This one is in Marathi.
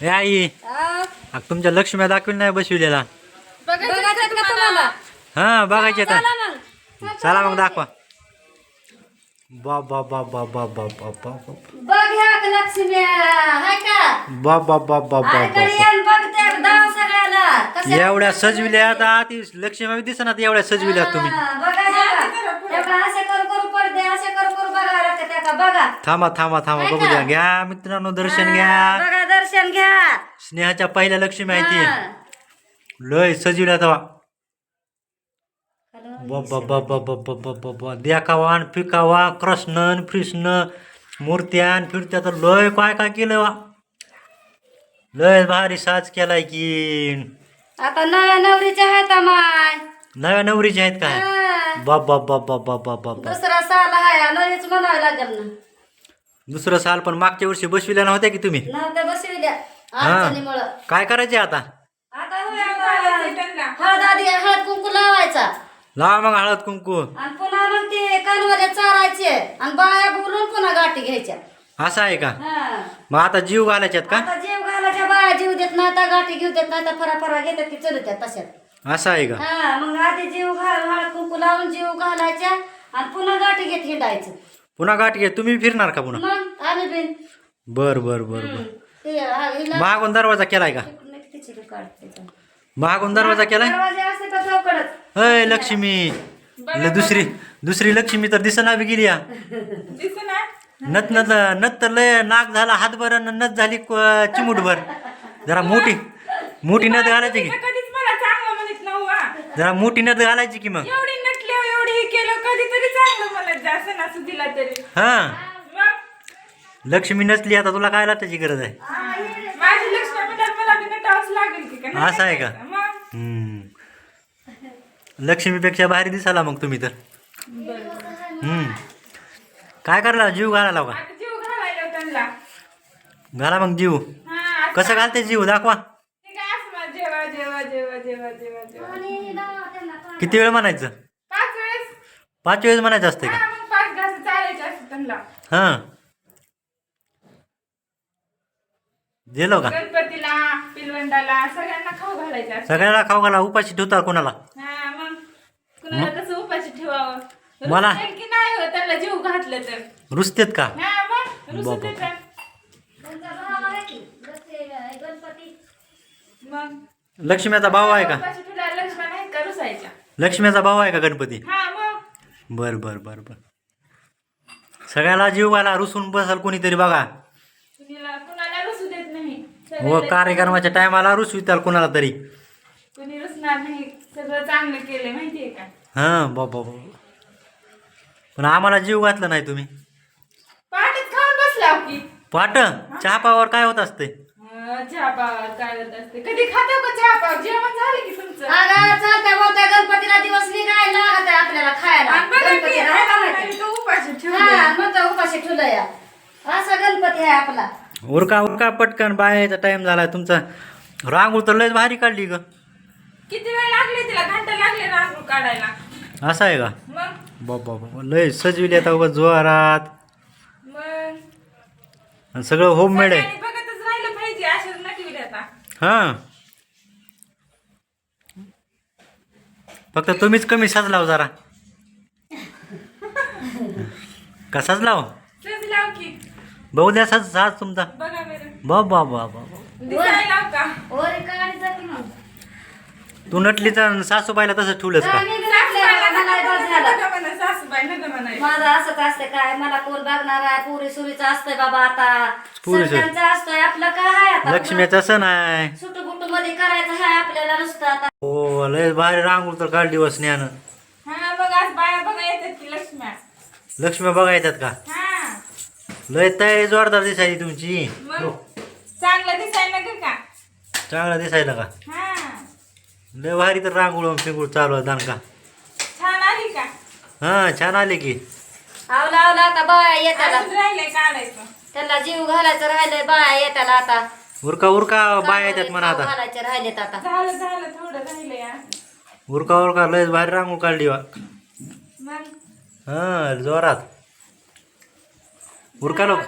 हे आई तुमच्या लक्ष्म्या दाखविल नाही बसविलेला बघायचं का तुम्हाला हा बघायचे आता चला मग दाखवा बा बा बा बा बा बा बा बा बा बघ ह्या का लक्ष्मी हाय का बा बा बा बा बा अलीकडे बा येऊन बघ ते दाव सगळ्याला कशा एवढ्या सजविल्या आता ती लक्ष्मी दिसणार एवढ्या सजविल्या तुम्ही थांबा थांबा थांबा बघू द्या घ्या मित्रांनो दर्शन घ्या. बघा दर्शन घ्या. स्नेहाच्या पहिल्या लक्ष्मी आहे ती. हा. लय सजविल्या. बाबा देखावान फिकावा कृष्णन कृष्ण मूर्त्यान फिरत्या तर लय काय काय केलं वा. लय भारी साज केलाय की. आता नव्या नवरीच्या आहेत माय नव्या नवरीचे आहेत काय? हा. बाबा बाबा बाबा बाबा दुसरा साल आहे नवीच म्हणावं लागेल ना. दुसरं साल पण मागच्या वर्षी बसविल्या नव्हत्या की तुम्ही? नव्हत्या बसविल्या. अडचणीमुळं. काय करायचे आता? आता होय आता. हळद आधी हळद कुंकू लावायचा. लावा मग हळद कुंकू. आणि पुन्हा मग ते कानवाले चारायचे. आणि बाया बोलून पुन्हा गाठी घ्यायच्या. असं आहे का? हा. मग आता जीव घालायच्यात का? आता जीव घालायच्या बाया जीव देत नाही गाठी घेऊ देत नाही फरा फरा घेतात की चलत्यात तशात. असं आहे का? हा मग आधी जीव घाल हळद कुंकू लावून जीव घालायच्या आणि पुन्हा गाठी घेत हिंडायचं. पुन्हा गाठ घे तुम्ही फिरणार का पुन्हा? मग आम्ही बिन बर बर बर बर. ते हा, हिला- महागून दरवाजा केलाय का? तिची बी काढते तो. महागून दरवाजा केलाय? दरवाजे असते का चौकडच अय लक्ष्मी. ल दुसरी दुसरी लक्ष्मी तर दिसना बी गेली. नत नत नत तर लय नाक झाला हातभर आणि नत झाली क- चिमूटभर. जरा मोठी मोठी नथ घालायची की कधीच मला चांगलं म्हणत नव्हा जरा मोठी नथ घालायची की मग? एवढी नटल्यावर एवढी हे केलं कधीतरी चांगलं म्हणत जा सणासू दिला तरी. हा. मग? लक्ष्मी नसली आता तुला काय लाटायची गरज आहे? माझी लक्ष्मी म्हणतात मला बी नटावंच लागेल की का असं आहे का? मग? हम्म. लक्ष्मीपेक्षा भारी दिसाला मग तुम्ही तर. हम्म. काय करला जीव घालायला का? आता जीव घालायला त्यांना घाला मग जीव. हा असं- कसं घालते जीव? दाखवा ते काय असं मग जेवा जेवा जेवा जेवा जेवा जेवा किती वेळ म्हणायचं? पाच वेळेस. पाच वेळेस म्हणायचं असते का? हा मग पाच घास चालायचे असं त्यांना. हां. गेलो का? गणपतीला पिलवंडाला सगळ्यांना खाऊ घालायचे सगळ्याला खाऊ घाला उपाशी ठेवता कोणाला? हा मग कुणाला कसं उपाशी ठेवावं? मला- रुसेल की नाही हो जीव घातलं तर. रुसतेत का? हा मग रुसू बाबा. देतात. गणपती. मग? लक्ष्मीचा भाऊ आहे का? उपाशी ठेवल्यावर लक्ष्मण आहेत का लक्ष्मीचा भाऊ आहे का गणपती? हा मग. बर बर बर बर. सगळ्याला जीव घाला रुसून बसाल कोणीतरी बघा. कुणीला कुणाला रुसू देत नाही. व कार्यक्रमाच्या टायमाला रुसविताल कोणाला तरी. कुणी रुसणार नाही. सगळं चांगलं केलंय माहितीये का? हां बाबा बाबा पण आम्हाला जीव घातला नाही तुम्ही. पहाटेच खाऊन बसला हो की. पाट चहा पावावर काय होत असते चहा पाव काय होत असते? कधी खाता का चहा पाव? जेवण झालं की तुमचं? अगं चालत्या बोलत्या गणपतीला दिवस निघायला लागत आहे आपल्याला खायला. आणि बघा की, गणपती राहायला माहिती. नाही तो उपाशी हा ठेवलाय. मग तो उपाशी ठेवलं या असा गणपती आहे आपला. उरका उरका पटकन बायाचा टाइम झाला तुमचा. रांगोळ तर लयच भारी काढली ग. किती वेळ लागले तिला? घंटा लागले रांगोळ काढायला. असं आहे का? मग? बाबा बाबा लय सजविली आता उगा जोरात. मग? आणि सगळं होममेड आहे. सगळ्यांनी हां. फक्त तुम्हीच कमी साज लाव जरा. कसाच लाव लाव बघू द्या साज साज तुमचा. बा बा बा बा तू नटली तर सासूबाईला तसं ठेवलंस का? म्हणायचं. माझं असंच असतं काय? मला कोण बघणार आहे? पुरी सुरीचं असतंय बाबा आता. असतंय. आपलं काय आहे आता? लक्ष्मीचं सण आहे सुटू बुटू मध्ये करायचं आहे आपल्याला नुसतं आता. हो लय भारी रांगोळ तर काढली वसण्यानं हा बघ आज बाया बघा येतात की लक्ष्म्या. लक्ष्मी बघा येतात का? हा. लय तयारी जोरदार दिसायची तुमची. मग चांगलं दिसायला का? चांगला दिसायला का? हा. लय भारी तर रांगोळ फिंगूळ चालू आहे दानका हा छान आले की. आवला आवला आता बाया येताला. अजून राहिलंय काढायचं. त्याला जीव घालायचं राहिलंय बाया येताला आता. उरका उरका बाय येतात म्हणा आता. घालायचे राहिलेत आता. झालं झालं थोडं राहिलंय हा. उरका उरका लय भारी रांगोळ काढली वा मग? हा जोरात. उरका लोक.